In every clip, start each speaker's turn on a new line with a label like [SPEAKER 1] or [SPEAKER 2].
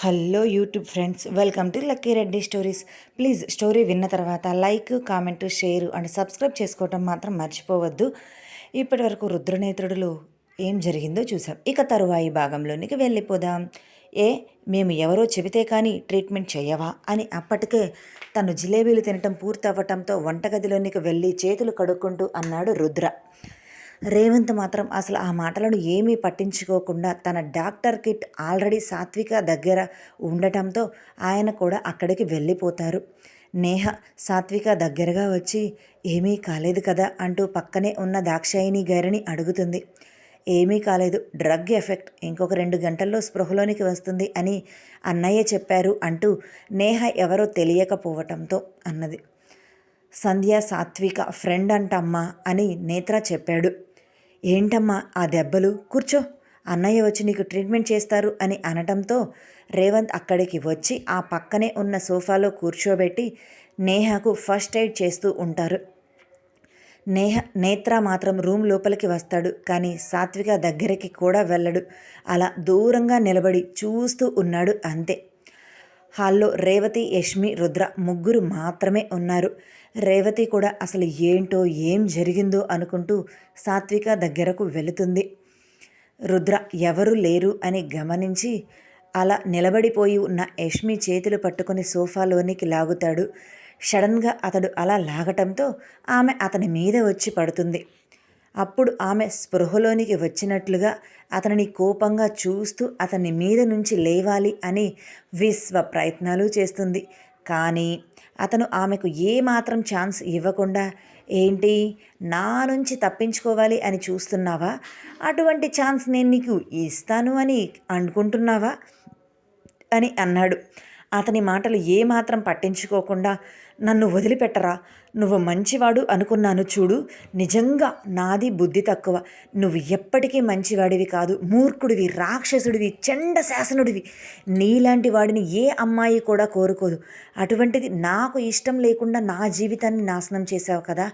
[SPEAKER 1] Hello YouTube friends welcome to lucky Reddy stories. Please story విన్న తర్వాత like comment share and subscribe చేసుకోవటం మాత్రం మర్చిపోవద్దు. ఇప్పటి వరకు రుద్రనేత్రుడిలో ఏం జరిగిందో చూసాం ఇక తరువాయి భాగంలోనికి వెళ్ళిపోదాం. ఏ మేము ఎవరో చెబితే కానీ ట్రీట్మెంట్ చేయవా అని అప్పటికే తను జిలేబీలు తినటం పూర్తవ్వటంతో వంటగదిలోనికి వెళ్ళి చేతులు కడుక్కుంటూ అన్నాడు రుద్ర. రేవంత్ మాత్రం అసలు ఆ మాటలను ఏమీ పట్టించుకోకుండా తన డాక్టర్ కిట్ ఆల్రెడీ సాత్విక దగ్గర ఉండటంతో ఆయన కూడా అక్కడికి వెళ్ళిపోతారు. నేహ సాత్విక దగ్గరగా వచ్చి ఏమీ కాలేదు కదా అంటూ పక్కనే ఉన్న దాక్షాయిని గారిని అడుగుతుంది. ఏమీ కాలేదు డ్రగ్ ఎఫెక్ట్ ఇంకొక రెండు గంటల్లో స్పృహలోనికి వస్తుంది అని అన్నయ్య చెప్పారు అంటూ నేహ ఎవరో తెలియకపోవటంతో అన్నది. సంధ్య సాత్విక ఫ్రెండ్ అంటమ్మా అని నేత్ర చెప్పాడు. ఏంటమ్మా ఆ దెబ్బలు? కూర్చో. అన్నయ్య వచ్చి నీకు ట్రీట్మెంట్ చేస్తారు అని అనటంతో రేవంత్ అక్కడికి వచ్చి ఆ పక్కనే ఉన్న సోఫాలో కూర్చోబెట్టి నేహకు ఫస్ట్ ఎయిడ్ చేస్తూ ఉంటారు. నేహ నేత్ర మాత్రం రూమ్ లోపలికి వస్తాడు కానీ సాత్విక దగ్గరికి కూడా వెళ్ళడు. అలా దూరంగా నిలబడి చూస్తూ ఉన్నాడు అంతే. హాల్లో రేవతి యష్మి రుద్ర ముగ్గురు మాత్రమే ఉన్నారు. రేవతి కూడా అసలు ఏంటో ఏం జరిగిందో అనుకుంటూ సాత్విక దగ్గరకు వెళుతుంది. రుద్ర ఎవరు లేరు అని గమనించి అలా నిలబడిపోయి ఉన్న యష్మి చేతులు పట్టుకుని సోఫాలోనికి లాగుతాడు. సడన్గా అతడు అలా లాగటంతో ఆమె అతని మీద వచ్చి పడుతుంది. అప్పుడు ఆమె స్పృహలోనికి వచ్చినట్లుగా అతనిని కోపంగా చూస్తూ అతని మీద నుంచి లేవాలి అని విశ్వ ప్రయత్నాలు చేస్తుంది. కానీ అతను ఆమెకు ఏమాత్రం ఛాన్స్ ఇవ్వకుండా ఏంటి నా నుంచి తప్పించుకోవాలి అని చూస్తున్నావా? అటువంటి ఛాన్స్ నేను నీకు ఇస్తాను అని అనుకుంటున్నావా? అని అన్నాడు. అతని మాటలు ఏమాత్రం పట్టించుకోకుండా నన్ను వదిలిపెట్టరా. నువ్వు మంచివాడు అనుకున్నాను చూడు. నిజంగా నాది బుద్ధి తక్కువ. నువ్వు ఎప్పటికీ మంచివాడివి కాదు. మూర్ఖుడివి రాక్షసుడివి చెండ శాసనుడివి. నీలాంటి వాడిని ఏ అమ్మాయి కూడా కోరుకోదు. అటువంటిది నాకు ఇష్టం లేకుండా నా జీవితాన్ని నాశనం చేసావు కదా.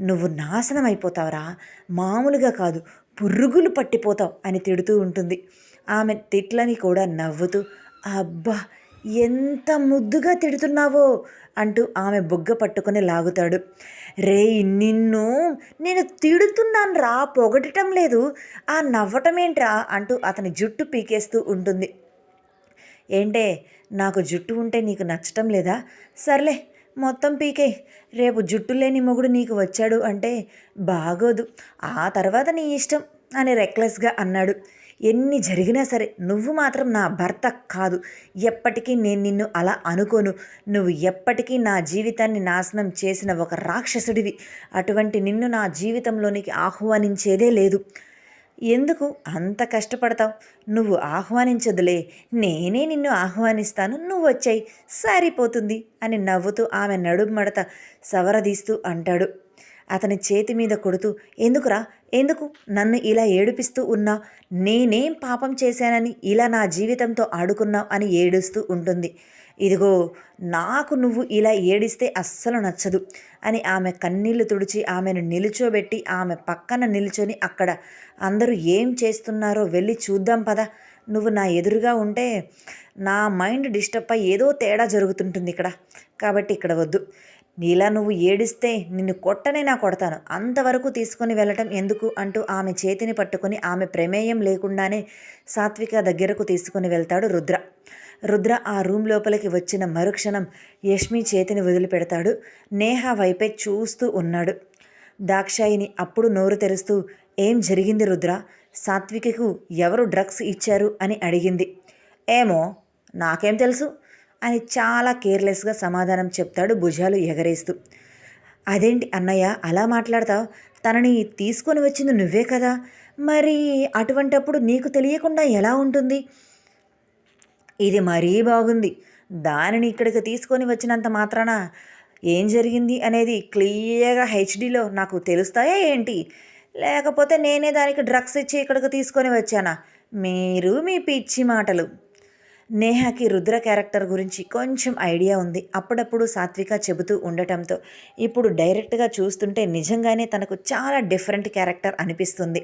[SPEAKER 1] నువ్వు నాశనం అయిపోతావురా. మామూలుగా కాదు. పురుగులు పట్టిపోతావు అని తిడుతూ ఉంటుంది. ఆమె తిట్లని కూడా నవ్వుతూ అబ్బా ఎంత ముద్దుగా తిడుతున్నావో అంటూ ఆమె బొగ్గ పట్టుకొని లాగుతాడు. రే నిన్ను నేను తిడుతున్నాను రా పొగటం లేదు. ఆ నవ్వటం ఏంట్రా? అంటూ అతని జుట్టు పీకేస్తూ ఉంటుంది. ఏంటే నాకు జుట్టు ఉంటే నీకు నచ్చటం లేదా? సర్లే మొత్తం పీకే. రేపు జుట్టు లేని మొగుడు నీకు వచ్చాడు అంటే బాగోదు. ఆ తర్వాత నీ ఇష్టం అని రెక్లెస్గా అన్నాడు. ఎన్ని జరిగినా సరే నువ్వు మాత్రం నా భర్త కాదు. ఎప్పటికీ నేను నిన్ను అలా అనుకోను. నువ్వు ఎప్పటికీ నా జీవితాన్ని నాశనం చేసిన ఒక రాక్షసుడివి. అటువంటి నిన్ను నా జీవితంలోనికి ఆహ్వానించేదే లేదు. ఎందుకు అంత కష్టపడతావు? నువ్వు ఆహ్వానించదులే. నేనే నిన్ను ఆహ్వానిస్తాను. నువ్వు వచ్చాయి. సరిపోతుంది అని నవ్వుతూ ఆమె నడుము మడత సవరదీస్తూ అంటాడు. అతని చేతి మీద కొడుతూ ఎందుకురా? ఎందుకు? నన్ను ఇలా ఏడిపిస్తూ ఉన్నా? నేనేం పాపం చేశానని ఇలా నా జీవితంతో ఆడుకున్నావు? అని ఏడుస్తూ ఉంటుంది. ఇదిగో నాకు నువ్వు ఇలా ఏడిస్తే అస్సలు నచ్చదు అని ఆమె కన్నీళ్ళు తుడిచి ఆమెను నిలుచోబెట్టి ఆమె పక్కన నిలుచొని అక్కడ అందరూ ఏం చేస్తున్నారో వెళ్ళి చూద్దాం పదా. నువ్వు నా ఎదురుగా ఉంటే నా మైండ్ డిస్టర్బ్ అయ్యి ఏదో తేడా జరుగుతుంటుంది ఇక్కడ. కాబట్టి ఇక్కడ వద్దు. నీలా నువ్వు ఏడిస్తే నిన్ను కొట్టనే నా కొడతాను. అంతవరకు తీసుకుని వెళ్ళటం ఎందుకు? అంటూ ఆమె చేతిని పట్టుకుని ఆమె ప్రమేయం లేకుండానే సాత్విక దగ్గరకు తీసుకుని వెళ్తాడు రుద్ర. రుద్ర ఆ రూమ్ లోపలికి వచ్చిన మరుక్షణం యష్మి చేతిని వదిలిపెడతాడు. నేహ వైపే చూస్తూ ఉన్నాడు. దాక్షాయిని అప్పుడు నోరు తెరుస్తూ ఏం జరిగింది రుద్ర? సాత్వికకు ఎవరు డ్రగ్స్ ఇచ్చారు? అని అడిగింది. ఏమో నాకేం తెలుసు. అని చాలా కేర్లెస్గా సమాధానం చెప్తాడు భుజాలు ఎగరేస్తూ. అదేంటి అన్నయ్య అలా మాట్లాడతావు? తనని తీసుకొని వచ్చింది నువ్వే కదా? మరి అటువంటప్పుడు నీకు తెలియకుండా ఎలా ఉంటుంది? ఇది మరీ బాగుంది. దానిని ఇక్కడికి తీసుకొని వచ్చినంత మాత్రాన ఏం జరిగింది అనేది క్లియర్గా హెచ్డీలో నాకు తెలుస్తాయా ఏంటి? లేకపోతే నేనే దానికి డ్రగ్స్ ఇచ్చి ఇక్కడికి తీసుకొని వచ్చానా? మీరు మీ పిచ్చి మాటలు. నేహాకి రుద్ర క్యారెక్టర్ గురించి కొంచెం ఐడియా ఉంది. అప్పుడప్పుడు సాత్విక చెబుతూ ఉండటంతో ఇప్పుడు డైరెక్ట్గా చూస్తుంటే నిజంగానే తనకు చాలా డిఫరెంట్ క్యారెక్టర్ అనిపిస్తుంది.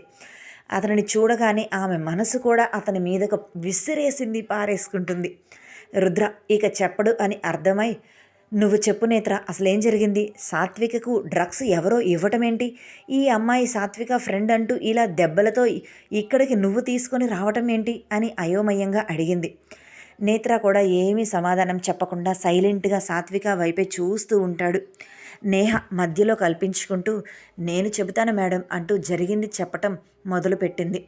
[SPEAKER 1] అతనిని చూడగానే ఆమె మనసు కూడా అతని మీదకు విసిరేసింది పారేసుకుంటుంది. రుద్ర ఇక చెప్పడు అని అర్థమై నువ్వు చెప్పు నేత్ర అసలేం జరిగింది? సాత్వికకు డ్రగ్స్ ఎవరో ఇవ్వటమేంటి? ఈ అమ్మాయి సాత్విక ఫ్రెండ్ అంటూ ఇలా దెబ్బలతో ఇక్కడికి నువ్వు తీసుకొని రావటం ఏంటి అని అయోమయంగా అడిగింది. నేత్ర కూడా ఏమీ సమాధానం చెప్పకుండా సైలెంట్గా సాత్విక వైపే చూస్తూ ఉంటాడు. నేహ మధ్యలో కల్పించుకుంటూ నేను చెబుతాను మేడం అంటూ జరిగింది చెప్పటం మొదలుపెట్టింది.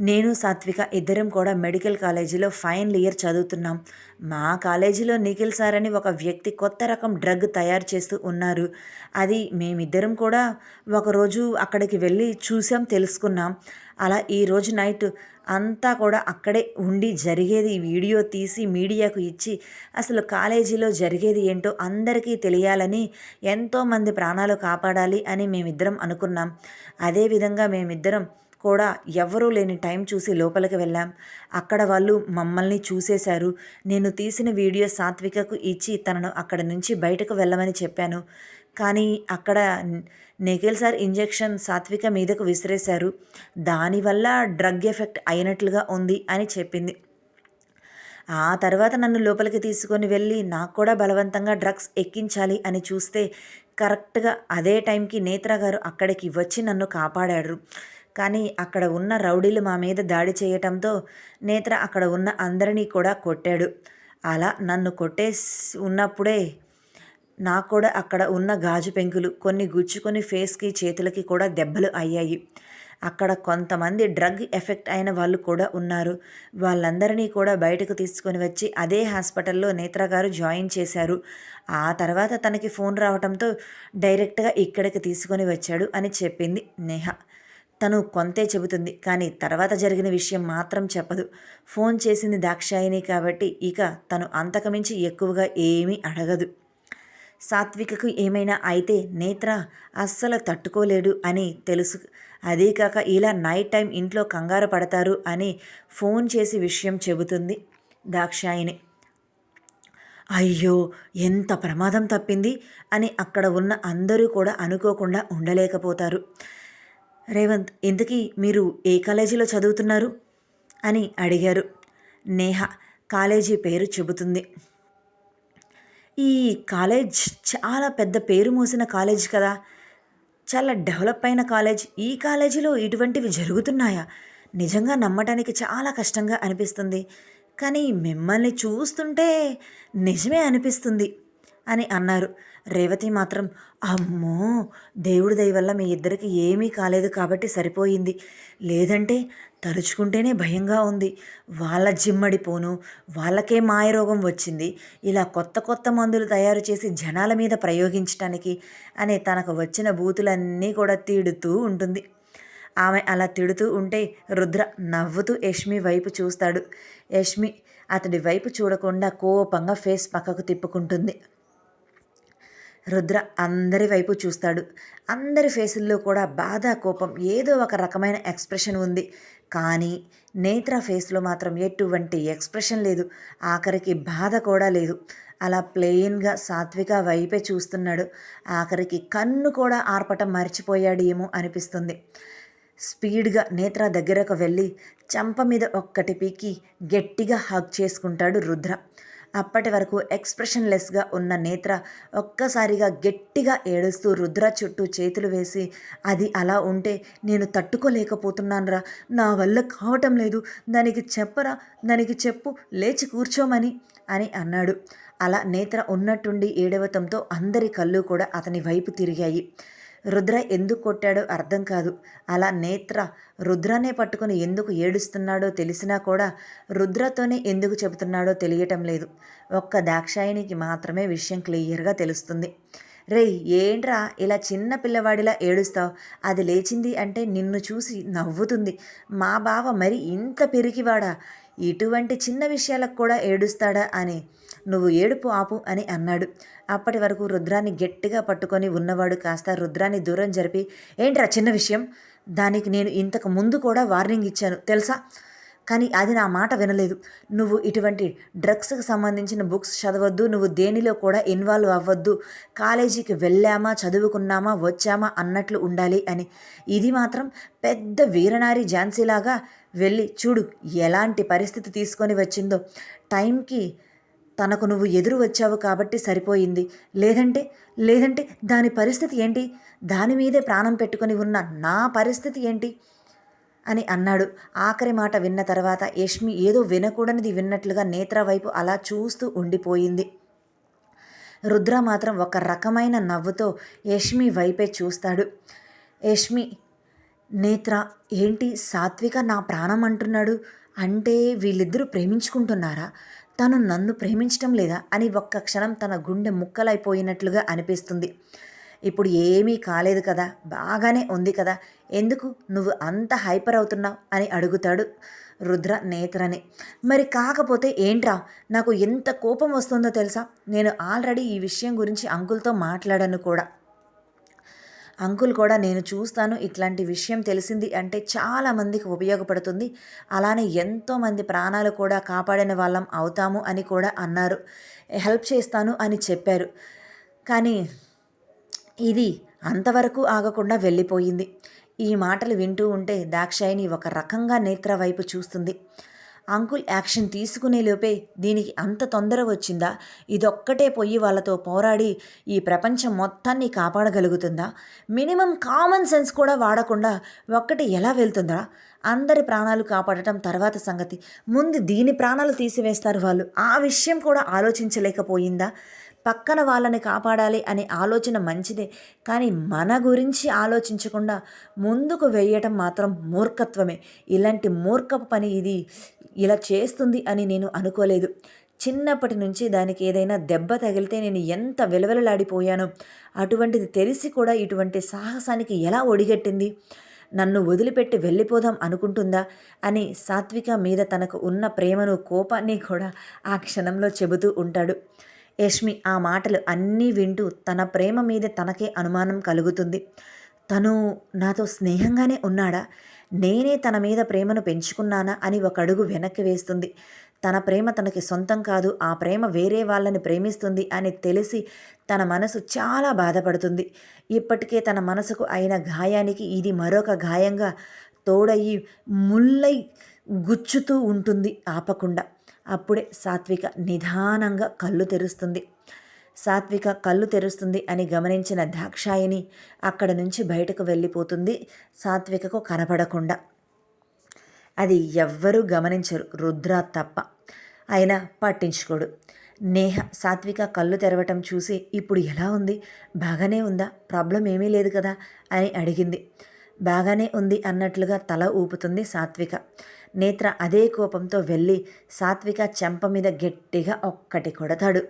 [SPEAKER 1] నేను సాత్విక ఇద్దరం కూడా మెడికల్ కాలేజీలో ఫైనల్ ఇయర్ చదువుతున్నాం. మా కాలేజీలో నిఖిల్ సార్ అని ఒక వ్యక్తి కొత్త రకం డ్రగ్ తయారు చేస్తూ ఉన్నారు. అది మేమిద్దరం కూడా ఒకరోజు అక్కడికి వెళ్ళి చూసాం తెలుసుకున్నాం. అలా ఈరోజు నైట్ అంతా కూడా అక్కడే ఉండి జరిగేది వీడియో తీసి మీడియాకు ఇచ్చి అసలు కాలేజీలో జరిగేది ఏంటో అందరికీ తెలియాలని ఎంతోమంది ప్రాణాలు కాపాడాలి అని మేమిద్దరం అనుకున్నాం. అదేవిధంగా మేమిద్దరం కూడా ఎవరూ లేని టైం చూసి లోపలికి వెళ్ళాం. అక్కడ వాళ్ళు మమ్మల్ని చూసేశారు. నేను తీసిన వీడియో సాత్వికకు ఇచ్చి తనను అక్కడ నుంచి బయటకు వెళ్ళమని చెప్పాను. కానీ అక్కడ నిఖిల్ సార్ ఇంజెక్షన్ సాత్విక మీదకు విసిరేశారు. దానివల్ల డ్రగ్ ఎఫెక్ట్ అయినట్లుగా ఉంది అని చెప్పింది. ఆ తర్వాత నన్ను లోపలికి తీసుకొని వెళ్ళి నాకు కూడా బలవంతంగా డ్రగ్స్ ఎక్కించాలి అని చూస్తే కరెక్ట్గా అదే టైంకి నేత్ర గారు అక్కడికి వచ్చి నన్ను కాపాడారు. కానీ అక్కడ ఉన్న రౌడీలు మా మీద దాడి చేయటంతో నేత్ర అక్కడ ఉన్న అందరినీ కూడా కొట్టాడు. అలా నన్ను కొట్టే ఉన్నప్పుడే నాకు కూడా అక్కడ ఉన్న గాజు పెంకులు కొన్ని గుచ్చుకొని ఫేస్కి చేతులకి కూడా దెబ్బలు అయ్యాయి. అక్కడ కొంతమంది డ్రగ్ ఎఫెక్ట్ అయిన వాళ్ళు కూడా ఉన్నారు. వాళ్ళందరినీ కూడా బయటకు తీసుకొని వచ్చి అదే హాస్పిటల్లో నేత్ర గారు జాయిన్ చేశారు. ఆ తర్వాత తనకి ఫోన్ రావడంతో డైరెక్ట్గా ఇక్కడికి తీసుకొని వచ్చాడు అని చెప్పింది నేహ. తను కొంతే చెబుతుంది కానీ తర్వాత జరిగిన విషయం మాత్రం చెప్పదు. ఫోన్ చేసింది దాక్షాయిని కాబట్టి ఇక తను అంతకమించి ఎక్కువగా ఏమీ అడగదు. సాత్వికకు ఏమైనా అయితే నేత్ర అస్సలు తట్టుకోలేడు అని తెలుసు. అదే కాక ఇలా నైట్ టైం ఇంట్లో కంగారు పడతారు అని ఫోన్ చేసి విషయం చెబుతుంది దాక్షాయిని అయ్యో ఎంత ప్రమాదం తప్పింది అని అక్కడ ఉన్న అందరూ కూడా అనుకోకుండా ఉండలేకపోతారు. రేవంత్ ఇంతకీ మీరు ఏ కాలేజీలో చదువుతున్నారు? అని అడిగారు. నేహ కాలేజీ పేరు చెబుతుంది. ఈ కాలేజ్ చాలా పెద్ద పేరు మోసిన కాలేజ్ కదా. చాలా డెవలప్ అయిన కాలేజ్. ఈ కాలేజీలో ఇటువంటివి జరుగుతున్నాయా? నిజంగా నమ్మటానికి చాలా కష్టంగా అనిపిస్తుంది. కానీ మిమ్మల్ని చూస్తుంటే నిజమే అనిపిస్తుంది అని అన్నారు. రేవతి మాత్రం అమ్మో! దేవుడి దయ వల్ల మీ ఇద్దరికి ఏమీ కాలేదు కాబట్టి సరిపోయింది. లేదంటే తలుచుకుంటేనే భయంగా ఉంది. వాళ్ళ జిమ్మడిపోను వాళ్ళకే మాయరోగం వచ్చింది. ఇలా కొత్త కొత్త మందులు తయారు చేసి జనాల మీద ప్రయోగించడానికి అనే తనకు వచ్చిన బూతులన్నీ కూడా తీడుతూ ఉంటుంది. ఆమె అలా తిడుతూ ఉంటే రుద్ర నవ్వుతూ యష్మి వైపు చూస్తాడు. యష్మి అతడి వైపు చూడకుండా కోపంగా ఫేస్ పక్కకు తిప్పుకుంటుంది. రుద్ర అందరి వైపు చూస్తాడు. అందరి ఫేసుల్లో కూడా బాధ కోపం ఏదో ఒక రకమైన ఎక్స్ప్రెషన్ ఉంది. కానీ నేత్ర ఫేస్లో మాత్రం ఎటువంటి ఎక్స్ప్రెషన్ లేదు. ఆఖరికి బాధ కూడా లేదు. అలా ప్లెయిన్గా సాత్విక వైపే చూస్తున్నాడు. ఆఖరికి కన్ను కూడా ఆర్పటం మర్చిపోయాడు ఏమో అనిపిస్తుంది. స్పీడ్గా నేత్ర దగ్గరకు వెళ్ళి చంప మీద ఒక్కటి పీకి గట్టిగా హగ్ చేసుకుంటాడు రుద్ర. అప్పటి వరకు ఎక్స్ప్రెషన్లెస్గా ఉన్న నేత్ర ఒక్కసారిగా గట్టిగా ఏడుస్తూ రుద్ర చుట్టూ చేతులు వేసి అది అలా ఉంటే నేను తట్టుకోలేకపోతున్నానురా. నా వల్ల కావటం లేదు. దానికి చెప్పరా దానికి చెప్పు లేచి కూర్చోమని అని అన్నాడు. అలా నేత్ర ఉన్నట్టుండి ఏడవతంతో అందరి కళ్ళు కూడా అతని వైపు తిరిగాయి. రుద్ర ఎందుకు కొట్టాడో అర్థం కాదు. అలా నేత్ర రుద్రనే పట్టుకుని ఎందుకు ఏడుస్తున్నాడో తెలిసినా కూడా రుద్రతోనే ఎందుకు చెబుతున్నాడో తెలియటం లేదు. ఒక్క దాక్షాయినికి మాత్రమే విషయం క్లియర్గా తెలుస్తుంది. రే ఏంట్రా ఇలా చిన్న పిల్లవాడిలా ఏడుస్తావు? అది లేచింది అంటే నిన్ను చూసి నవ్వుతుంది. మా బావ మరి ఇంత పెరిగివాడా? ఇటువంటి చిన్న విషయాలకు కూడా ఏడుస్తాడా అని నువ్వు ఏడుపు ఆపు అని అన్నాడు. అప్పటి వరకు రుద్రాన్ని గట్టిగా పట్టుకొని ఉన్నవాడు కాస్త రుద్రాన్ని దూరం జరిపి ఏంట్రా చిన్న విషయం? దానికి నేను ఇంతకు ముందు కూడా వార్నింగ్ ఇచ్చాను తెలుసా? కానీ అది నా మాట వినలేదు. నువ్వు ఇటువంటి డ్రగ్స్కి సంబంధించిన బుక్స్ చదవద్దు నువ్వు దేనిలో కూడా ఇన్వాల్వ్ అవ్వద్దు కాలేజీకి వెళ్ళామా చదువుకున్నామా వచ్చామా అన్నట్లు ఉండాలి అని. ఇది మాత్రం పెద్ద వీరనారి ఝాన్సీలాగా వెళ్ళి చూడు ఎలాంటి పరిస్థితి తీసుకొని వచ్చిందో. టైంకి తనకు నువ్వు ఎదురు వచ్చావు కాబట్టి సరిపోయింది. లేదంటే లేదంటే దాని పరిస్థితి ఏంటి? దాని మీదే ప్రాణం పెట్టుకొని ఉన్న నా పరిస్థితి ఏంటి? అని అన్నాడు. ఆఖరి మాట విన్న తర్వాత యష్మి ఏదో వినకూడనిది విన్నట్లుగా నేత్ర వైపు అలా చూస్తూ ఉండిపోయింది. రుద్ర మాత్రం ఒక రకమైన నవ్వుతో యష్మి వైపే చూస్తాడు. యష్మి నేత్ర ఏంటి సాత్విక నా ప్రాణం అంటున్నాడు? అంటే వీళ్ళిద్దరూ ప్రేమించుకుంటున్నారా? తను నన్ను ప్రేమించటం లేదా? అని ఒక్క క్షణం తన గుండె ముక్కలైపోయినట్లుగా అనిపిస్తుంది. ఇప్పుడు ఏమీ కాలేదు కదా? బాగానే ఉంది కదా? ఎందుకు నువ్వు అంత హైపర్ అవుతున్నావు? అని అడుగుతాడు రుద్ర నేత్రని. మరి కాకపోతే ఏంట్రా? నాకు ఎంత కోపం వస్తుందో తెలుసా? నేను ఆల్రెడీ ఈ విషయం గురించి అంకుల్తో మాట్లాడాను కూడా. అంకుల్ కూడా నేను చూస్తాను ఇట్లాంటి విషయం తెలిసింది అంటే చాలామందికి ఉపయోగపడుతుంది. అలానే ఎంతోమంది ప్రాణాలు కూడా కాపాడిన వాళ్ళం అవుతాము అని కూడా అన్నారు. హెల్ప్ చేస్తాను అని చెప్పారు. కానీ ఇది అంతవరకు ఆగకుండా వెళ్ళిపోయింది. ఈ మాటలు వింటూ ఉంటే దాక్షాయిని ఒక రకంగా నేత్ర వైపు చూస్తుంది. అంకుల్ యాక్షన్ తీసుకునే లోపే దీనికి అంత తొందర వచ్చిందా? ఇదొక్కటే పొయ్యి వాళ్ళతో పోరాడి ఈ ప్రపంచం మొత్తాన్ని కాపాడగలుగుతుందా? మినిమం కామన్ సెన్స్ కూడా వాడకుండా ఒక్కటి ఎలా వెళ్తుందా? అందరి ప్రాణాలు కాపాడటం తర్వాత సంగతి. ముందు దీని ప్రాణాలు తీసివేస్తారు వాళ్ళు. ఆ విషయం కూడా ఆలోచించలేకపోయిందా? పక్కన వాళ్ళని కాపాడాలి అనే ఆలోచన మంచిదే. కానీ మన గురించి ఆలోచించకుండా ముందుకు వేయటం మాత్రం మూర్ఖత్వమే. ఇలాంటి మూర్ఖపు పని ఇది ఇలా చేస్తుంది అని నేను అనుకోలేదు. చిన్నప్పటి నుంచి దానికి ఏదైనా దెబ్బ తగిలితే నేను ఎంత విలవిలలాడిపోయానో అటువంటిది తెలిసి కూడా ఇటువంటి సాహసానికి ఎలా ఒడిగట్టింది? నన్ను వదిలిపెట్టి వెళ్ళిపోదాం అనుకుంటుందా? అని సాత్విక మీద తనకు ఉన్న ప్రేమను కోపాన్ని కూడా ఆ క్షణంలో చెబుతూ ఉంటాడు. యష్మి ఆ మాటలు అన్నీ వింటూ తన ప్రేమ మీద తనకే అనుమానం కలుగుతుంది. తను నాతో స్నేహంగానే ఉన్నాడా? నేనే తన మీద ప్రేమను పెంచుకున్నానా? అని ఒక అడుగు వెనక్కి వేస్తుంది. తన ప్రేమ తనకి సొంతం కాదు ఆ ప్రేమ వేరే వాళ్ళని ప్రేమిస్తుంది అని తెలిసి తన మనసు చాలా బాధపడుతుంది. ఇప్పటికే తన మనసుకు అయిన గాయానికి ఇది మరొక గాయంగా తోడయి ముల్లై గుచ్చుతూ ఉంటుంది ఆపకుండా. అప్పుడే సాత్విక నిదానంగా కళ్ళు తెరుస్తుంది. సాత్విక కళ్ళు తెరుస్తుంది అని గమనించిన దాక్షాయిని అక్కడ నుంచి బయటకు వెళ్ళిపోతుంది సాత్వికకు కనపడకుండా. అది ఎవ్వరూ గమనించరు రుద్ర తప్ప. అయినా పట్టించుకోడు. నేహ సాత్విక కళ్ళు తెరవటం చూసి ఇప్పుడు ఎలా ఉంది? బాగానే ఉందా? ప్రాబ్లం ఏమీ లేదు కదా? అని అడిగింది. బాగానే ఉంది అన్నట్లుగా తల ఊపుతుంది సాత్విక. నేత్ర అదే కోపంతో వెళ్ళి సాత్విక చెంప మీద గట్టిగా ఒక్కటి కొడతాడు.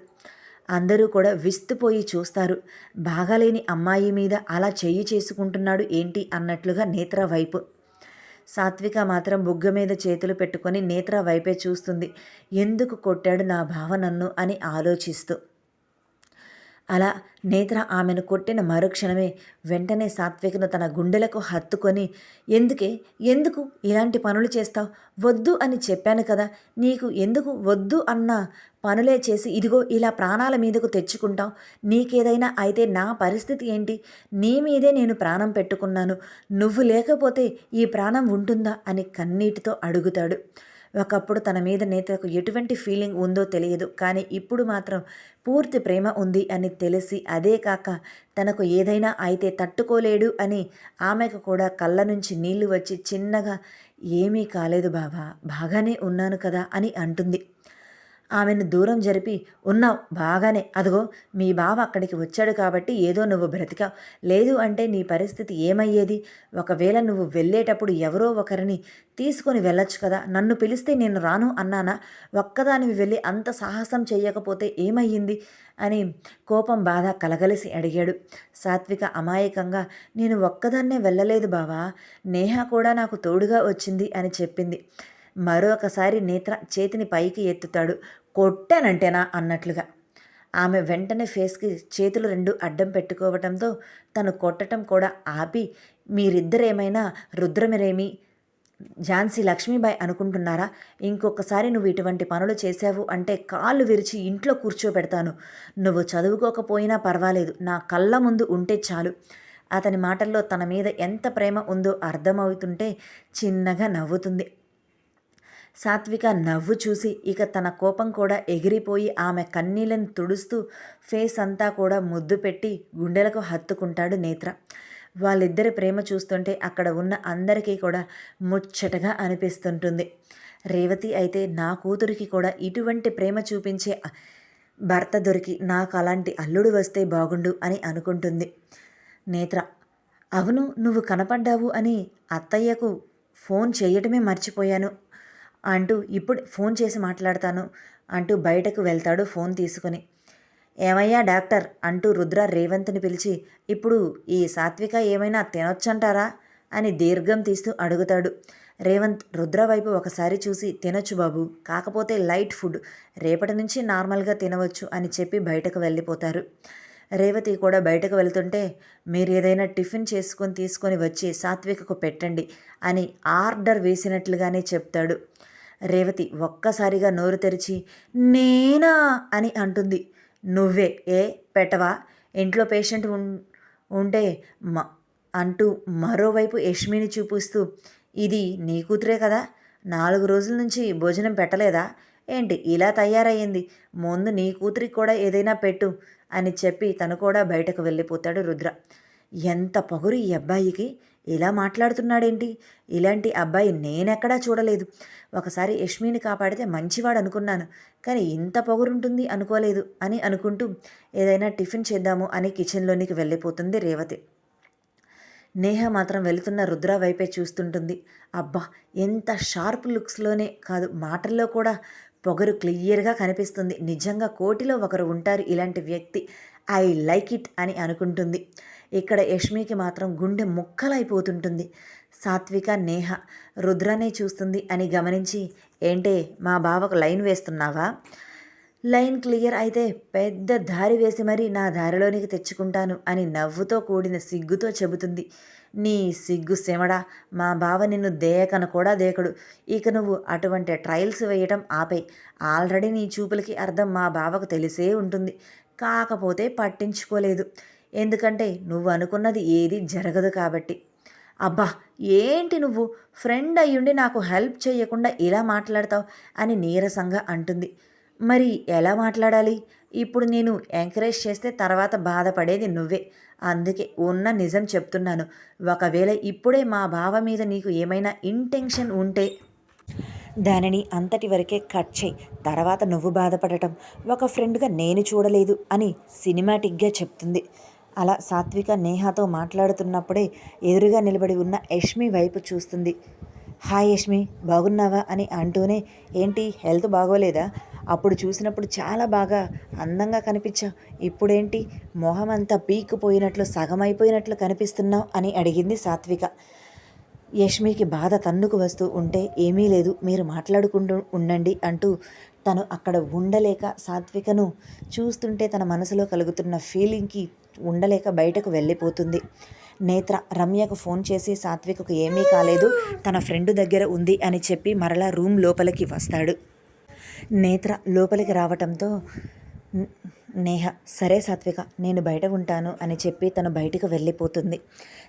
[SPEAKER 1] అందరూ కూడా విస్తుపోయి చూస్తారు. బాగాలేని అమ్మాయి మీద అలా చెయ్యి చేసుకుంటున్నాడు ఏంటి అన్నట్లుగా నేత్ర వైపు. సాత్విక మాత్రం బుగ్గ మీద చేతులు పెట్టుకొని నేత్ర వైపే చూస్తుంది. ఎందుకు కొట్టాడు నా భావ నన్ను అని ఆలోచిస్తూ. అలా నేత్ర ఆమెను కొట్టిన మరుక్షణమే వెంటనే సాత్వికను తన గుండెలకు హత్తుకొని ఎందుకే? ఎందుకు ఇలాంటి పనులు చేస్తావు? వద్దు అని చెప్పాను కదా నీకు ఎందుకు వద్దు అన్న? పనులే చేసి ఇదిగో ఇలా ప్రాణాల మీదకు తెచ్చుకుంటావు. నీకేదైనా అయితే నా పరిస్థితి ఏంటి? నీ మీదే నేను ప్రాణం పెట్టుకున్నాను. నువ్వు లేకపోతే ఈ ప్రాణం ఉంటుందా? అని కన్నీటితో అడుగుతాడు. ఒకప్పుడు తన మీద నేతకు ఎటువంటి ఫీలింగ్ ఉందో తెలియదు. కానీ ఇప్పుడు మాత్రం పూర్తి ప్రేమ ఉంది అని తెలిసి అదే కాక తనకు ఏదైనా అయితే తట్టుకోలేడు అని ఆమెకు కూడా కళ్ళ నుంచి నీళ్ళు వచ్చి చిన్నగా ఏమీ కాలేదు బాబా బాగానే ఉన్నాను కదా అని అంటుంది. ఆమెను దూరం జరిపి ఉన్నావు బాగానే. అదిగో మీ బావ అక్కడికి వచ్చాడు కాబట్టి ఏదో నువ్వు బ్రతికావు. లేదు అంటే నీ పరిస్థితి ఏమయ్యేది? ఒకవేళ నువ్వు వెళ్ళేటప్పుడు ఎవరో ఒకరిని తీసుకొని వెళ్ళొచ్చు కదా. నన్ను పిలిస్తే నేను రాను అన్నానా? ఒక్కదానివి వెళ్ళి అంత సాహసం చేయకపోతే ఏమయ్యింది? అని కోపం బాధ కలగలిసి అడిగాడు. సాత్విక అమాయకంగా నేను ఒక్కదాన్నే వెళ్ళలేదు బావా. నేహ కూడా నాకు తోడుగా వచ్చింది అని చెప్పింది. మరొకసారి నేత్ర చేతిని పైకి ఎత్తుతాడు. కొట్టానంటేనా? అన్నట్లుగా. ఆమె వెంటనే ఫేస్కి చేతులు రెండు అడ్డం పెట్టుకోవటంతో తను కొట్టడం కూడా ఆపి మీరిద్దరేమైనా రుద్రమిరేమి ఝాన్సీ లక్ష్మీబాయి అనుకుంటున్నారా? ఇంకొకసారి నువ్వు ఇటువంటి పనులు చేశావు అంటే కాళ్ళు విరిచి ఇంట్లో కూర్చోబెడతాను. నువ్వు చదువుకోకపోయినా పర్వాలేదు నా కళ్ళ ముందు ఉంటే చాలు అతని మాటల్లో తన మీద ఎంత ప్రేమ ఉందో అర్థమవుతుంటే చిన్నగా నవ్వుతుంది. సాత్విక నవ్వు చూసి ఇక తన కోపం కూడా ఎగిరిపోయి ఆమె కన్నీళ్ళని తుడుస్తూ ఫేస్ అంతా కూడా ముద్దు పెట్టి గుండెలకు హత్తుకుంటాడు నేత్ర. వాళ్ళిద్దరి ప్రేమ చూస్తుంటే అక్కడ ఉన్న అందరికీ కూడా ముచ్చటగా అనిపిస్తుంటుంది. రేవతి అయితే నా కూతురికి కూడా ఇటువంటి ప్రేమ చూపించే భర్త దొరికి నాకు అలాంటి అల్లుడు వస్తే బాగుండు అని అనుకుంటుంది. నేత్ర అవును నువ్వు కనపడ్డావు అని అత్తయ్యకు ఫోన్ చేయటమే మర్చిపోయాను. అంటూ ఇప్పుడు ఫోన్ చేసి మాట్లాడతాను అంటూ బయటకు వెళ్తాడు ఫోన్ తీసుకుని. ఏమయ్యా డాక్టర్? అంటూ రుద్ర రేవంత్ని పిలిచి ఇప్పుడు ఈ సాత్విక ఏమైనా తినొచ్చంటారా? అని దీర్ఘం తీస్తూ అడుగుతాడు. రేవంత్ రుద్ర వైపు ఒకసారి చూసి తినొచ్చు బాబు కాకపోతే లైట్ ఫుడ్ రేపటి నుంచి నార్మల్గా తినవచ్చు అని చెప్పి బయటకు వెళ్ళిపోతారు. రేవతి కూడా బయటకు వెళ్తుంటే మీరు ఏదైనా టిఫిన్ చేసుకొని తీసుకొని వచ్చి సాత్వికకు పెట్టండి అని ఆర్డర్ వేసినట్లుగానే చెప్తాడు. రేవతి ఒక్కసారిగా నోరు తెరిచి నేనా అని అంటుంది. నువ్వే ఏ పెట్టవా? ఇంట్లో పేషెంట్ ఉంటే మ అంటూ మరోవైపు యష్మిని చూపిస్తూ ఇది నీ కూతురే కదా? నాలుగు రోజుల నుంచి భోజనం పెట్టలేదా? ఏంటి ఇలా తయారయ్యింది? ముందు నీ కూతురికి కూడా ఏదైనా పెట్టు అని చెప్పి తను కూడా బయటకు వెళ్ళిపోతాడు రుద్ర. ఎంత పొగరు ఈ అబ్బాయికి? ఇలా మాట్లాడుతున్నాడేంటి? ఇలాంటి అబ్బాయి నేనెక్కడా చూడలేదు. ఒకసారి యష్మిని కాపాడితే మంచివాడు అనుకున్నాను. కానీ ఇంత పొగరుంటుంది అనుకోలేదు అని అనుకుంటూ ఏదైనా టిఫిన్ చేద్దాము అని కిచెన్లోనికి వెళ్ళిపోతుంది రేవతి. నేహ మాత్రం వెళుతున్న రుద్ర వైపే చూస్తుంటుంది. అబ్బా ఎంత షార్ప్ లుక్స్లోనే కాదు మాటల్లో కూడా పొగరు క్లియర్గా కనిపిస్తుంది. నిజంగా కోటిలో ఒకరు ఉంటారు ఇలాంటి వ్యక్తి. ఐ లైక్ ఇట్ అని అనుకుంటుంది. ఇక్కడ యష్మికి మాత్రం గుండె ముక్కలైపోతుంటుంది. సాత్విక నేహ రుద్రనే చూస్తుంది అని గమనించి ఏంటే మా బావకు లైన్ వేస్తున్నావా? లైన్ క్లియర్ అయితే పెద్ద దారి వేసి మరీ నా దారిలోనికి తెచ్చుకుంటాను అని నవ్వుతో కూడిన సిగ్గుతో చెబుతుంది. నీ సిగ్గు శివడా మా బావ నిన్ను దేయకను కూడా దేకడు. ఇక నువ్వు అటువంటి ట్రయల్స్ వేయటం ఆపై ఆల్రెడీ నీ చూపులకి అర్థం మా బావకు తెలిసే ఉంటుంది. కాకపోతే పట్టించుకోలేదు. ఎందుకంటే నువ్వు అనుకున్నది ఏది జరగదు కాబట్టి. అబ్బా ఏంటి నువ్వు? ఫ్రెండ్ అయ్యుండి నాకు హెల్ప్ చేయకుండా ఇలా మాట్లాడతావు అని నీరసంగా అంటుంది. మరి ఎలా మాట్లాడాలి? ఇప్పుడు నేను ఎంకరేజ్ చేస్తే తర్వాత బాధపడేది నువ్వే. అందుకే ఉన్న నిజం చెప్తున్నాను. ఒకవేళ ఇప్పుడే మా బావ మీద నీకు ఏమైనా ఇంటెన్షన్ ఉంటే దానిని అంతటి వరకే కట్ చేయి. తర్వాత నువ్వు బాధపడటం. ఒక ఫ్రెండ్గా నేను చూడలేదు అని సినిమాటిక్గా చెప్తుంది. అలా సాత్విక నేహాతో మాట్లాడుతున్నప్పుడే ఎదురుగా నిలబడి ఉన్న యష్మి వైపు చూస్తుంది. హాయ్ యష్మి బాగున్నావా? అని అంటూనే ఏంటి హెల్త్ బాగోలేదా? అప్పుడు చూసినప్పుడు చాలా బాగా అందంగా కనిపించావు. ఇప్పుడేంటి? మొహం అంతా పీక్కుపోయినట్లు సగమైపోయినట్లు కనిపిస్తున్నావు? అని అడిగింది సాత్విక. యష్మికి బాధ తన్నుకు వస్తూ ఉంటే ఏమీ లేదు మీరు మాట్లాడుకుంటూ ఉండండి అంటూ తను అక్కడ ఉండలేక సాత్వికను చూస్తుంటే తన మనసులో కలుగుతున్న ఫీలింగ్కి ఉండలేక బయటకు వెళ్ళిపోతుంది. నేత్ర రమ్యకు ఫోన్ చేసి సాత్వికకు ఏమీ కాలేదు. తన ఫ్రెండ్ దగ్గర ఉంది అని చెప్పి మరలా రూమ్ లోపలికి వస్తాడు. నేత్ర లోపలికి రావటంతో నేహ సరే సాత్విక నేను బయట ఉంటాను అని చెప్పి తను బయటకు వెళ్ళిపోతుంది.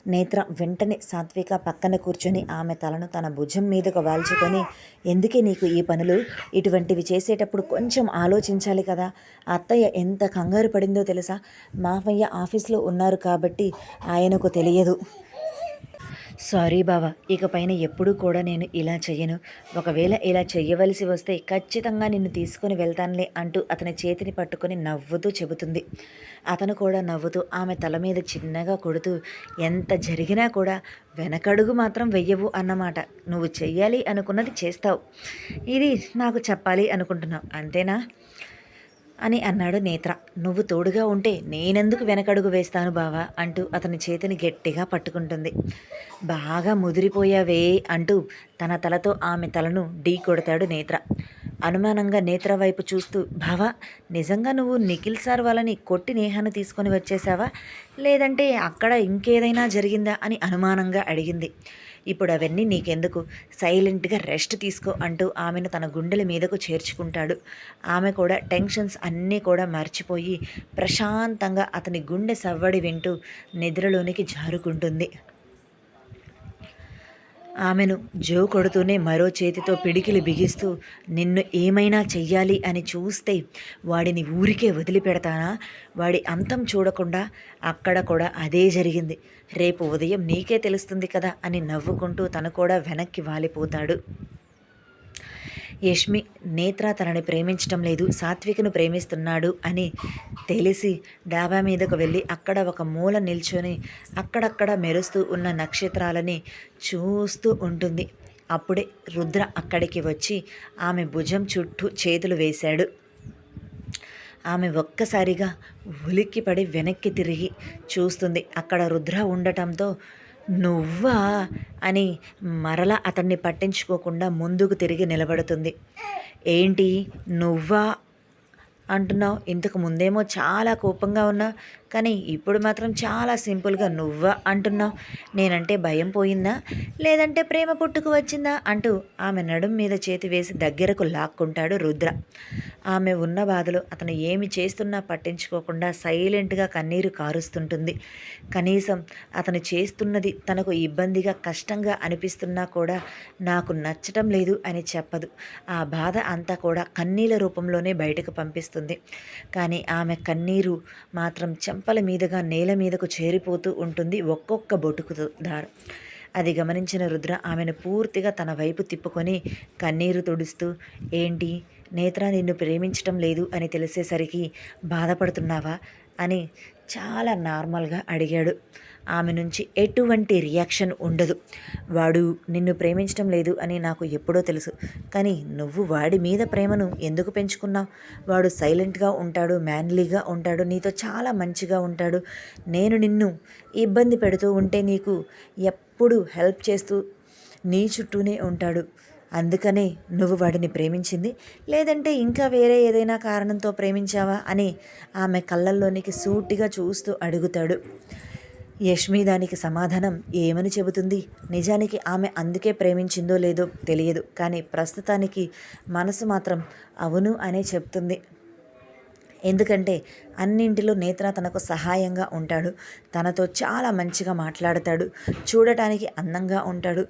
[SPEAKER 1] నేత్ర వెంటనే సాత్విక పక్కన కూర్చొని ఆమె తలను తన భుజం మీదకు వాల్చుకొని ఎందుకే నీకు ఈ పనులు? ఇటువంటివి చేసేటప్పుడు కొంచెం ఆలోచించాలి కదా. అత్తయ్య ఎంత కంగారు పడిందో తెలుసా? మామయ్య ఆఫీస్లో ఉన్నారు కాబట్టి ఆయనకు తెలియదు. సారీ బావా ఇకపైన ఎప్పుడూ కూడా నేను ఇలా చెయ్యను. ఒకవేళ ఇలా చెయ్యవలసి వస్తే ఖచ్చితంగా నిన్ను తీసుకుని వెళ్తానులే అంటూ అతని చేతిని పట్టుకొని నవ్వుతూ చెబుతుంది. అతను కూడా నవ్వుతూ ఆమె తల మీద చిన్నగా కొడుతూ ఎంత జరిగినా కూడా వెనకడుగు మాత్రం వెయ్యవు అన్నమాట. నువ్వు చెయ్యాలి అనుకున్నది చేస్తావు. ఇది నాకు చెప్పాలి అనుకుంటున్నావు అంతేనా? అని అన్నాడు నేత్ర. నువ్వు తోడుగా ఉంటే నేనెందుకు వెనకడుగు వేస్తాను బావా? అంటూ అతని చేతిని గట్టిగా పట్టుకుంటుంది. బాగా ముదిరిపోయావే అంటూ తన తలతో ఆమె తలను ఢీ కొడతాడు నేత్ర. అనుమానంగా నేత్ర వైపు చూస్తూ బావా నిజంగా నువ్వు నిఖిల్ సార్ వాళ్ళని కొట్టి నేహాన్ని తీసుకొని వచ్చేసావా? లేదంటే అక్కడ ఇంకేదైనా జరిగిందా? అని అనుమానంగా అడిగింది. ఇప్పుడు అవన్నీ నీకెందుకు? సైలెంట్గా రెస్ట్ తీసుకో అంటూ ఆమెను తన గుండెల మీదకు చేర్చుకుంటాడు. ఆమె కూడా టెన్షన్స్ అన్నీ కూడా మర్చిపోయి ప్రశాంతంగా అతని గుండె సవ్వడి వింటూ నిద్రలోనికి జారుకుంటుంది. ఆమెను జో కొడుతూనే మరో చేతితో పిడికిలు బిగిస్తూ నిన్ను ఏమైనా చెయ్యాలి అని చూస్తే వాడిని ఊరికే వదిలిపెడతానా? వాడి అంతం చూడకుండా అక్కడ కూడా అదే జరిగింది. రేపు ఉదయం నీకే తెలుస్తుంది కదా అని నవ్వుకుంటూ తను కూడా వెనక్కి వాలిపోతాడు. యష్మి నేత్ర తనని ప్రేమించటం లేదు సాత్వికను ప్రేమిస్తున్నాడు అని తెలిసి డాబా మీదకు వెళ్ళి అక్కడ ఒక మూల నిల్చొని అక్కడక్కడ మెరుస్తూ ఉన్న నక్షత్రాలని చూస్తూ ఉంటుంది. అప్పుడే రుద్ర అక్కడికి వచ్చి ఆమె భుజం చుట్టూ చేతులు వేశాడు. ఆమె ఒక్కసారిగా ఉలిక్కిపడి వెనక్కి తిరిగి చూస్తుంది. అక్కడ రుద్ర ఉండటంతో నువ్వా అని మరల అతన్ని పట్టించుకోకుండా ముందుకు తిరిగి నిలబడుతుంది. ఏంటి నువ్వా అంటున్నావు? ఇంతకు ముందేమో చాలా కోపంగా ఉన్నా కానీ ఇప్పుడు మాత్రం చాలా సింపుల్గా నువ్వా అంటున్నావు. నేనంటే భయం పోయిందా? లేదంటే ప్రేమ పుట్టుకు వచ్చిందా? అంటూ ఆమె నడుం మీద చేతి వేసి దగ్గరకు లాక్కుంటాడు రుద్ర. ఆమె ఉన్న బాధలు అతను ఏమి చేస్తున్నా పట్టించుకోకుండా సైలెంట్గా కన్నీరు కారుస్తుంటుంది. కనీసం అతను చేస్తున్నది తనకు ఇబ్బందిగా కష్టంగా అనిపిస్తున్నా కూడా నాకు నచ్చటం లేదు అని చెప్పదు. ఆ బాధ అంతా కూడా కన్నీల రూపంలోనే బయటకు పంపిస్తుంది. కానీ ఆమె కన్నీరు మాత్రం చెంపల మీదుగా నేల మీదకు చేరిపోతూ ఉంటుంది ఒక్కొక్క బొటుకు దారు. అది గమనించిన రుద్ర ఆమెను పూర్తిగా తన వైపు తిప్పుకొని కన్నీరు తుడుస్తూ ఏంటి? నేత్ర నిన్ను ప్రేమించటం లేదు అని తెలిసేసరికి బాధపడుతున్నావా? అని చాలా నార్మల్గా అడిగాడు. ఆమె నుంచి ఎటువంటి రియాక్షన్ ఉండదు. వాడు నిన్ను ప్రేమించడం లేదు అని నాకు ఎప్పుడో తెలుసు. కానీ నువ్వు వాడి మీద ప్రేమను ఎందుకు పెంచుకున్నావు? వాడు సైలెంట్గా ఉంటాడు మ్యాన్లీగా ఉంటాడు నీతో చాలా మంచిగా ఉంటాడు. నేను నిన్ను ఇబ్బంది పెడుతూ ఉంటే నీకు ఎప్పుడు హెల్ప్ చేస్తూ నీ చుట్టూనే ఉంటాడు. అందుకనే నువ్వు వాడిని ప్రేమించింది. లేదంటే ఇంకా వేరే ఏదైనా కారణంతో ప్రేమించావా అని ఆమె కళ్ళల్లోనికి సూటిగా చూస్తూ అడుగుతాడు. యష్మి దానికి సమాధానం ఏమని చెబుతుంది? నిజానికి ఆమె అందుకే ప్రేమించిందో లేదో తెలియదు. కానీ ప్రస్తుతానికి మనసు మాత్రం అవును అనే చెప్తుంది. ఎందుకంటే అన్నింటిలో నేత్ర తనకు సహాయంగా ఉంటాడు. తనతో చాలా మంచిగా మాట్లాడతాడు. చూడటానికి అందంగా ఉంటాడు.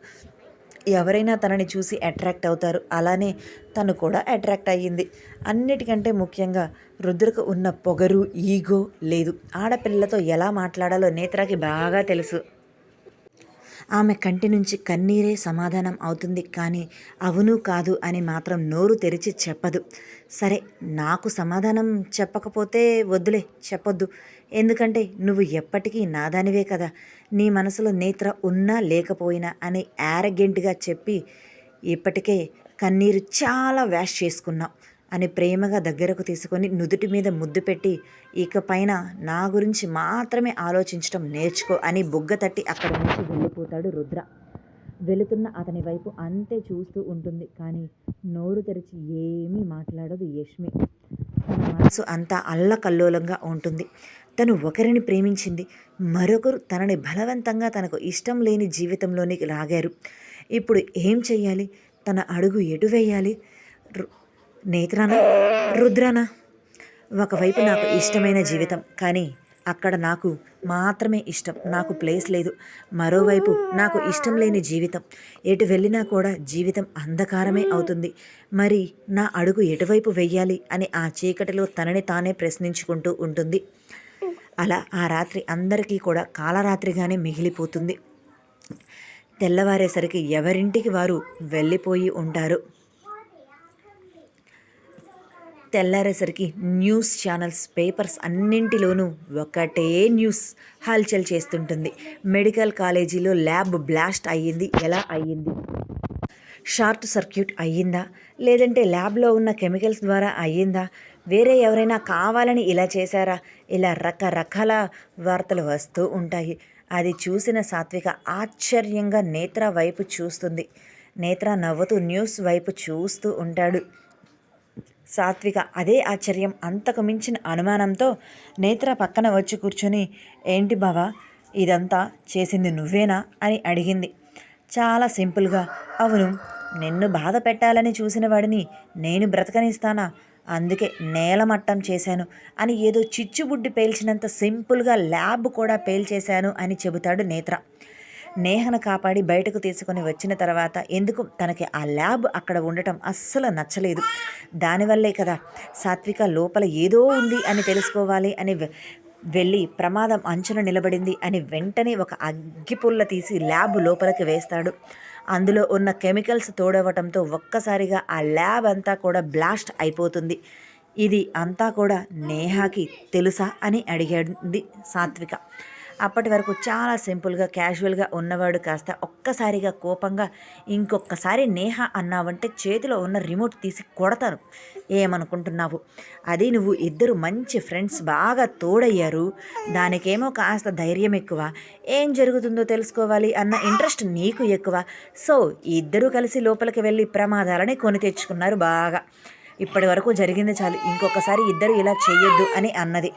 [SPEAKER 1] ఎవరైనా తనని చూసి అట్రాక్ట్ అవుతారు. అలానే తను కూడా అట్రాక్ట్ అయ్యింది. అన్నిటికంటే ముఖ్యంగా రుద్రకు ఉన్న పొగరు ఈగో లేదు. ఆడపిల్లలతో ఎలా మాట్లాడాలో నేత్రకి బాగా తెలుసు. ఆమె కంటి నుంచి కన్నీరే సమాధానం అవుతుంది. కానీ అవును కాదు అని మాత్రం నోరు తెరిచి చెప్పదు. సరే నాకు సమాధానం చెప్పకపోతే వద్దులే చెప్పొద్దు. ఎందుకంటే నువ్వు ఎప్పటికీ నాదానివే కదా. నీ మనసులో నేత్ర ఉన్నా లేకపోయినా అని యారగెంట్గా చెప్పి ఇప్పటికే కన్నీరు చాలా వ్యాష్ చేసుకున్నావు అని ప్రేమగా దగ్గరకు తీసుకొని నుదుటి మీద ముద్దు పెట్టి ఇకపైన నా గురించి మాత్రమే ఆలోచించడం నేర్చుకో అని బుగ్గ తట్టి అక్కడి నుంచి వెళ్ళిపోతాడు రుద్ర. వెళుతున్న అతని వైపు అంతే చూస్తూ ఉంటుంది. కానీ నోరు తెరిచి ఏమీ మాట్లాడదు యష్మి. తన మనసు అంతా అల్లకల్లోలంగా ఉంటుంది. తను ఒకరిని ప్రేమించింది. మరొకరు తనని బలవంతంగా తనకు ఇష్టం లేని జీవితంలోనికి లాగారు. ఇప్పుడు ఏం చెయ్యాలి? తన అడుగు ఎటు వేయాలి? నేత్రానా? రుద్రానా? ఒకవైపు నాకు ఇష్టమైన జీవితం కానీ అక్కడ నాకు మాత్రమే ఇష్టం. నాకు ప్లేస్ లేదు. మరోవైపు నాకు ఇష్టం లేని జీవితం. ఎటు వెళ్ళినా కూడా జీవితం అంధకారమే అవుతుంది. మరి నా అడుగు ఎటువైపు వెయ్యాలి అని ఆ చీకటిలో తనని తానే ప్రశ్నించుకుంటూ ఉంటుంది. అలా ఆ రాత్రి అందరికీ కూడా కాలరాత్రిగానే మిగిలిపోతుంది. తెల్లవారేసరికి ఎవరింటికి వారు వెళ్ళిపోయి ఉంటారు? తెల్లారేసరికి న్యూస్ ఛానల్స్ పేపర్స్ అన్నింటిలోనూ ఒకటే న్యూస్ హల్చల్ చేస్తుంటుంది. మెడికల్ కాలేజీలో ల్యాబ్ బ్లాస్ట్ అయ్యింది. ఎలా అయ్యింది? షార్ట్ సర్క్యూట్ అయ్యిందా? లేదంటే ల్యాబ్లో ఉన్న కెమికల్స్ ద్వారా అయ్యిందా? వేరే ఎవరైనా కావాలని ఇలా చేశారా? ఇలా రకరకాల వార్తలు వస్తూ ఉంటాయి. అది చూసిన సాత్విక ఆశ్చర్యంగా నేత్ర వైపు చూస్తుంది. నేత్ర నవ్వుతూ న్యూస్ వైపు చూస్తూ ఉంటాడు. సాత్విక అదే ఆశ్చర్యం అంతకు మించిన అనుమానంతో నేత్ర పక్కన వచ్చి కూర్చొని ఏంటి బావా ఇదంతా చేసింది నువ్వేనా? అని అడిగింది. చాలా సింపుల్గా అవును నిన్ను బాధ పెట్టాలని చూసిన వాడిని నేను బ్రతకనిస్తానా? అందుకే నేలమట్టం చేశాను అని ఏదో చిచ్చుబుడ్డి పేల్చినంత సింపుల్గా ల్యాబ్ కూడా పేల్చేశాను అని చెబుతాడు నేత్ర. నేహను కాపాడి బయటకు తీసుకొని వచ్చిన తర్వాత ఎందుకు తనకి ఆ ల్యాబ్ అక్కడ ఉండటం అస్సలు నచ్చలేదు. దానివల్లే కదా సాత్విక లోపల ఏదో ఉంది అని తెలుసుకోవాలి అని వెళ్ళి ప్రమాదం అంచున నిలబడింది అని వెంటనే ఒక అగ్గిపుల్ల తీసి ల్యాబ్ లోపలికి వేస్తాడు. అందులో ఉన్న కెమికల్స్ తోడవటంతో ఒక్కసారిగా ఆ ల్యాబ్ అంతా కూడా బ్లాస్ట్ అయిపోతుంది. ఇది అంతా కూడా నేహాకి తెలుసా అని అడిగింది సాత్విక. అప్పటి వరకు చాలా సింపుల్గా క్యాజువల్గా ఉన్నవాడు కాస్త ఒక్కసారిగా కోపంగా ఇంకొకసారి నేహ అన్నావంటే చేతిలో ఉన్న రిమోట్ తీసి కొడతాను. ఏమనుకుంటున్నావు? అది నువ్వు ఇద్దరు మంచి ఫ్రెండ్స్ బాగా తోడయ్యారు. దానికేమో కాస్త ధైర్యం ఎక్కువ. ఏం జరుగుతుందో తెలుసుకోవాలి అన్న ఇంట్రెస్ట్ నీకు ఎక్కువ. సో ఇద్దరూ కలిసి లోపలికి వెళ్ళి ప్రమాదాలని కొని తెచ్చుకున్నారు బాగా. ఇప్పటి వరకు జరిగింది చాలు. ఇంకొకసారి ఇద్దరు ఇలా చేయొద్దు అని అన్నది.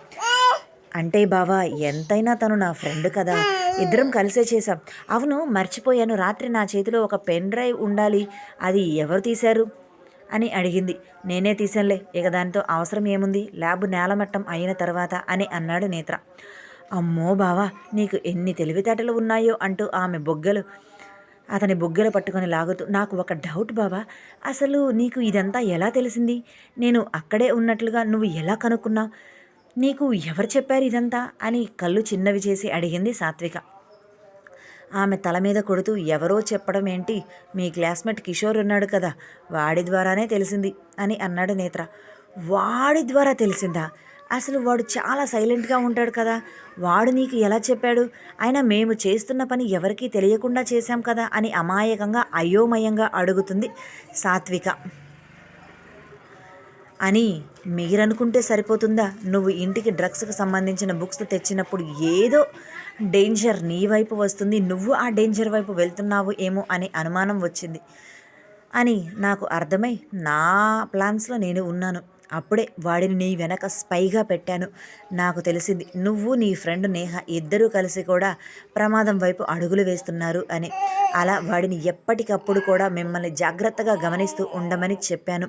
[SPEAKER 1] అంటే బావా ఎంతైనా తను నా ఫ్రెండ్ కదా. ఇద్దరం కలిసే చేశాం. అవును మర్చిపోయాను. రాత్రి నా చేతిలో ఒక పెన్ డ్రైవ్ ఉండాలి. అది ఎవరు తీశారు? అని అడిగింది. నేనే తీశానులే. ఇక దానితో అవసరం ఏముంది? ల్యాబ్ నేలమట్టం అయిన తర్వాత అని అన్నాడు నేత్ర. అమ్మో బావా నీకు ఎన్ని తెలివితేటలు ఉన్నాయో అంటూ ఆమె బొగ్గలు అతని బొగ్గలు పట్టుకొని లాగుతూ నాకు ఒక డౌట్ బావా. అసలు నీకు ఇదంతా ఎలా తెలిసింది? నేను అక్కడే ఉన్నట్లుగా నువ్వు ఎలా కనుక్కున్నావు? నీకు ఎవరు చెప్పారు ఇదంతా? అని కళ్ళు చిన్నవి చేసి అడిగింది సాత్విక. ఆమె తల మీద కొడుతూ ఎవరో చెప్పడం ఏంటి? మీ క్లాస్మేట్ కిషోర్ ఉన్నాడు కదా వాడి ద్వారానే తెలిసింది అని అన్నాడు నేత్ర. వాడి ద్వారా తెలిసిందా? అసలు వాడు చాలా సైలెంట్గా ఉంటాడు కదా వాడు నీకు ఎలా చెప్పాడు? అయినా మేము చేస్తున్న పని ఎవరికీ తెలియకుండా చేశాం కదా అని అమాయకంగా అయోమయంగా అడుగుతుంది సాత్విక. అని మీరనుకుంటే సరిపోతుందా? నువ్వు ఇంటికి డ్రగ్స్కి సంబంధించిన బుక్స్ తెచ్చినప్పుడు ఏదో డేంజర్ నీ వైపు వస్తుంది నువ్వు ఆ డేంజర్ వైపు వెళ్తున్నావు ఏమో అని అనుమానం వచ్చింది. అని నాకు అర్థమై నా ప్లాన్స్లో నేను ఉన్నాను. అప్పుడే వాడిని నీ వెనక స్పైగా పెట్టాను. నాకు తెలిసింది నువ్వు నీ ఫ్రెండ్ నేహ ఇద్దరూ కలిసి కూడా ప్రమాదం వైపు అడుగులు వేస్తున్నారు అని. అలా వాడిని ఎప్పటికప్పుడు కూడా మిమ్మల్ని జాగ్రత్తగా గమనిస్తూ ఉండమని చెప్పాను.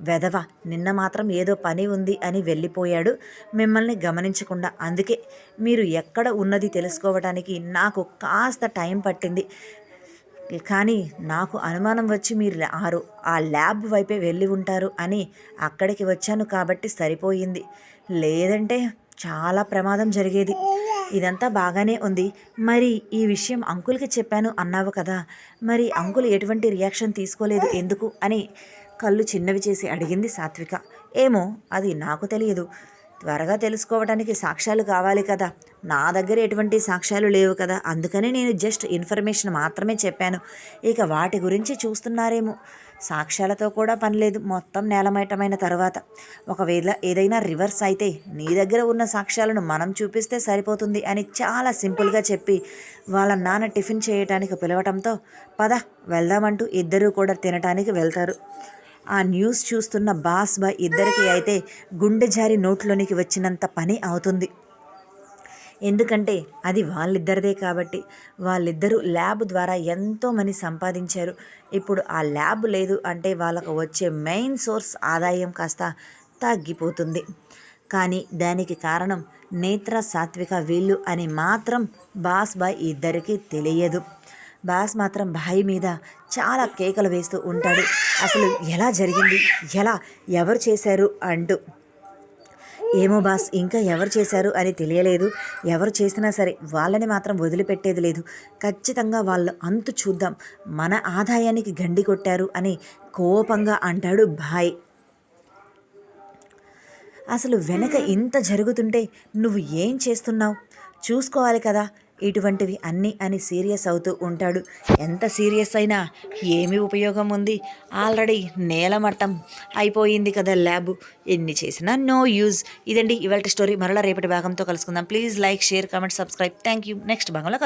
[SPEAKER 1] వెధవ నిన్న మాత్రం ఏదో పని ఉంది అని వెళ్ళిపోయాడు. మిమ్మల్ని గమనించకుండా అందుకే మీరు ఎక్కడ ఉన్నది తెలుసుకోవడానికి నాకు కాస్త టైం పట్టింది. కానీ నాకు అనుమానం వచ్చి మీరు ఆరు ఆ ల్యాబ్ వైపే వెళ్ళి ఉంటారు అని అక్కడికి వచ్చాను కాబట్టి సరిపోయింది. లేదంటే చాలా ప్రమాదం జరిగేది. ఇదంతా బాగానే ఉంది. మరి ఈ విషయం అంకుల్కి చెప్పాను అన్నావు కదా మరి అంకుల్ ఎటువంటి రియాక్షన్ తీసుకోలేదు ఎందుకు అని కళ్ళు చిన్నవి చేసి అడిగింది సాత్విక. ఏమో అది నాకు తెలియదు. త్వరగా తెలుసుకోవడానికి సాక్ష్యాలు కావాలి కదా. నా దగ్గర ఎటువంటి సాక్ష్యాలు లేవు కదా. అందుకని నేను జస్ట్ ఇన్ఫర్మేషన్ మాత్రమే చెప్పాను. ఇక వాటి గురించి చూస్తున్నారేమో. సాక్ష్యాలతో కూడా పనిలేదు మొత్తం నేలమయటమైన తర్వాత. ఒకవేళ ఏదైనా రివర్స్ అయితే నీ దగ్గర ఉన్న సాక్ష్యాలను మనం చూపిస్తే సరిపోతుంది అని చాలా సింపుల్గా చెప్పి వాళ్ళ నాన్న టిఫిన్ చేయటానికి పిలవటంతో పద వెళ్దామంటూ ఇద్దరూ కూడా తినటానికి వెళ్తారు. ఆ న్యూస్ చూస్తున్న బాస్ బాయ్ ఇద్దరికి అయితే గుండె జారి నోట్లోనికి వచ్చినంత పని అవుతుంది. ఎందుకంటే అది వాళ్ళిద్దరిదే కాబట్టి వాళ్ళిద్దరూ ల్యాబ్ ద్వారా ఎంతో మనీ సంపాదించారు. ఇప్పుడు ఆ ల్యాబ్ లేదు అంటే వాళ్ళకు వచ్చే మెయిన్ సోర్స్ ఆదాయం కాస్త తగ్గిపోతుంది. కానీ దానికి కారణం నేత్ర సాత్విక వీళ్ళు అని మాత్రం బాస్ బాయ్ ఇద్దరికీ తెలియదు. బాస్ మాత్రం భాయ్ మీద చాలా కేకలు వేస్తూ ఉంటాడు. అసలు ఎలా జరిగింది? ఎలా ఎవరు చేశారు? అంటూ. ఏమో బాస్ ఇంకా ఎవరు చేశారు అని తెలియలేదు. ఎవరు చేసినా సరే వాళ్ళని మాత్రం వదిలిపెట్టేది లేదు. ఖచ్చితంగా వాళ్ళు అంతు చూద్దాం. మన ఆదాయానికి గండి కొట్టారు అని కోపంగా అంటాడు భాయ్ అసలు వెనక ఇంత జరుగుతుంటే నువ్వు ఏం చేస్తున్నావు? చూసుకోవాలి కదా. ఇటువంటివి అన్నీ అని సీరియస్ అవుతూ ఉంటాడు. ఎంత సీరియస్ అయినా ఏమి ఉపయోగం ఉంది? ఆల్రెడీ నేలమట్టం అయిపోయింది కదా ల్యాబ్. ఎన్ని చేసినా నో యూజ్. ఇదండి ఇవాళ స్టోరీ. మరలా రేపటి భాగంతో కలుసుకుందాం. Please like share comment subscribe. Thank you next భాగంలో